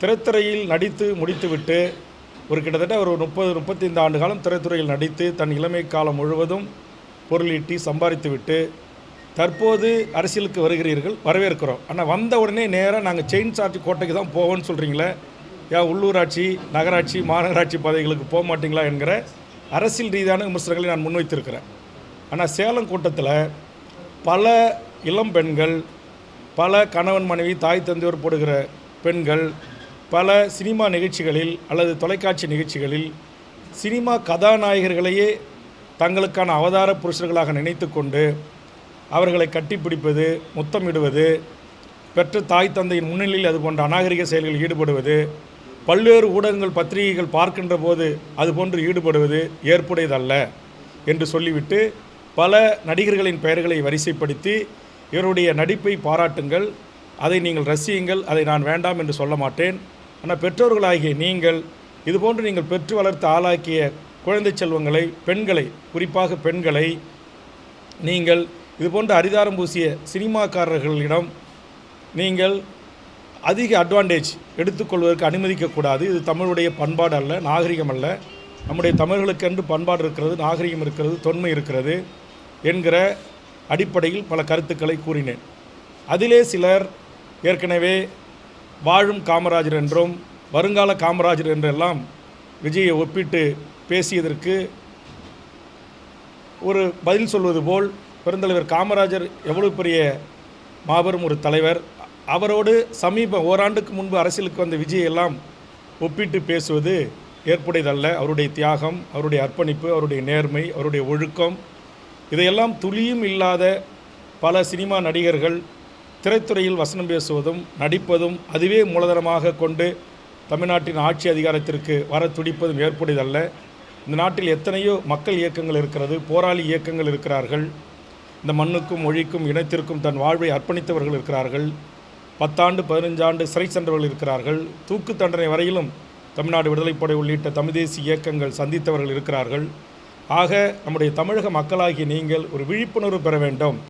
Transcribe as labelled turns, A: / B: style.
A: திரைத்துறையில் நடித்து முடித்துவிட்டு ஒரு கிட்டத்தட்ட ஒரு முப்பது முப்பத்தைந்து ஆண்டு காலம் திரைத்துறையில் நடித்து தன் இளமை காலம் முழுவதும் பொருளீட்டி சம்பாதித்துவிட்டு தற்போது அரசியலுக்கு வருகிறீர்கள் வரவேற்கிறோம். ஆனால் வந்த உடனே நேராக நாங்கள் செயின் சார்ஜ் கோட்டைக்கு தான் போவோம்னு சொல்கிறீங்களே ஏன் உள்ளூராட்சி நகராட்சி மாநகராட்சி பதவிகளுக்கு போக மாட்டீங்களா என்கிற அரசியல் ரீதியான விமர்சனங்களை நான் முன்வைத்திருக்கிறேன். ஆனால் சேலம் கூட்டத்தில் பல இளம் பெண்கள் பல கணவன் மனைவி தாய் தந்தையோர் போடுகிற பெண்கள் பல சினிமா நிகழ்ச்சிகளில் அல்லது தொலைக்காட்சி நிகழ்ச்சிகளில் சினிமா கதாநாயகர்களையே தங்களுக்கான அவதார புருஷர்களாக நினைத்து கொண்டு அவர்களை கட்டிப்பிடிப்பது முத்தமிடுவது பெற்ற தாய் தந்தையின் முன்னிலையில் அது போன்ற அநாகரிக செயல்களில் ஈடுபடுவது பல்வேறு ஊடகங்கள் பத்திரிகைகள் பார்க்கின்ற போது அதுபோன்று ஈடுபடுவது ஏற்புடையதல்ல என்று சொல்லிவிட்டு பல நடிகர்களின் பெயர்களை வரிசைப்படுத்தி இவருடைய நடிப்பை பாராட்டுங்கள் அதை நீங்கள் ரசியுங்கள் அதை நான் வேண்டாம் என்று சொல்ல மாட்டேன். ஆனால் பெற்றோர்களாகிய நீங்கள் இதுபோன்று நீங்கள் பெற்று வளர்த்து ஆளாக்கிய குழந்தை செல்வங்களை பெண்களை குறிப்பாக பெண்களை நீங்கள் இதுபோன்ற அரிதாரம் பூசிய சினிமாக்காரர்களிடம் நீங்கள் அதிக அட்வான்டேஜ் எடுத்துக்கொள்வதற்கு அனுமதிக்கக்கூடாது. இது தமிழுடைய பண்பாடு அல்ல நாகரிகம் அல்ல. நம்முடைய தமிழர்களுக்கென்று பண்பாடு இருக்கிறது நாகரிகம் இருக்கிறது தொன்மை இருக்கிறது என்கிற அடிப்படையில் பல கருத்துக்களை கூறினேன். அதிலே சிலர் ஏற்கனவே வாழும் காமராஜர் என்றும் வருங்கால காமராஜர் என்றெல்லாம் விஜயை ஒப்பிட்டு பேசியதற்கு ஒரு பதில் சொல்வது போல் பெருந்தலைவர் காமராஜர் எவ்வளவு பெரிய மாபெரும் ஒரு தலைவர் அவரோடு சமீப ஓராண்டுக்கு முன்பு அரசியலுக்கு வந்த விஜய் எல்லாம் ஒப்பிட்டு பேசுவது ஏற்புடையதல்ல. அவருடைய தியாகம் அவருடைய அர்ப்பணிப்பு அவருடைய நேர்மை அவருடைய ஒழுக்கம் இதையெல்லாம் துளியும் இல்லாத பல சினிமா நடிகர்கள் திரைத்துறையில் வசனம் பேசுவதும் நடிப்பதும் அதுவே மூலதனமாக கொண்டு தமிழ்நாட்டின் ஆட்சி அதிகாரத்திற்கு வர துடிப்பதும் ஏற்புடையதல்ல. இந்த நாட்டில் எத்தனையோ மக்கள் இயக்கங்கள் இருக்கிறது போராளி இயக்கங்கள் இருக்கிறார்கள். இந்த மண்ணுக்கும் மொழிக்கும் இனத்திற்கும் தன் வாழ்வை அர்ப்பணித்தவர்கள் இருக்கிறார்கள். பத்தாண்டு பதினஞ்சாண்டு சிறை சென்றவர்கள் இருக்கிறார்கள். தூக்கு தண்டனை வரையிலும் தமிழ்நாடு விடுதலைப்படை உள்ளிட்ட தமிழ் தேசிய இயக்கங்கள் சந்தித்தவர்கள் இருக்கிறார்கள். ஆக நம்முடைய தமிழக மக்களாகிய நீங்கள் ஒரு விழிப்புணர்வு பெற வேண்டும்.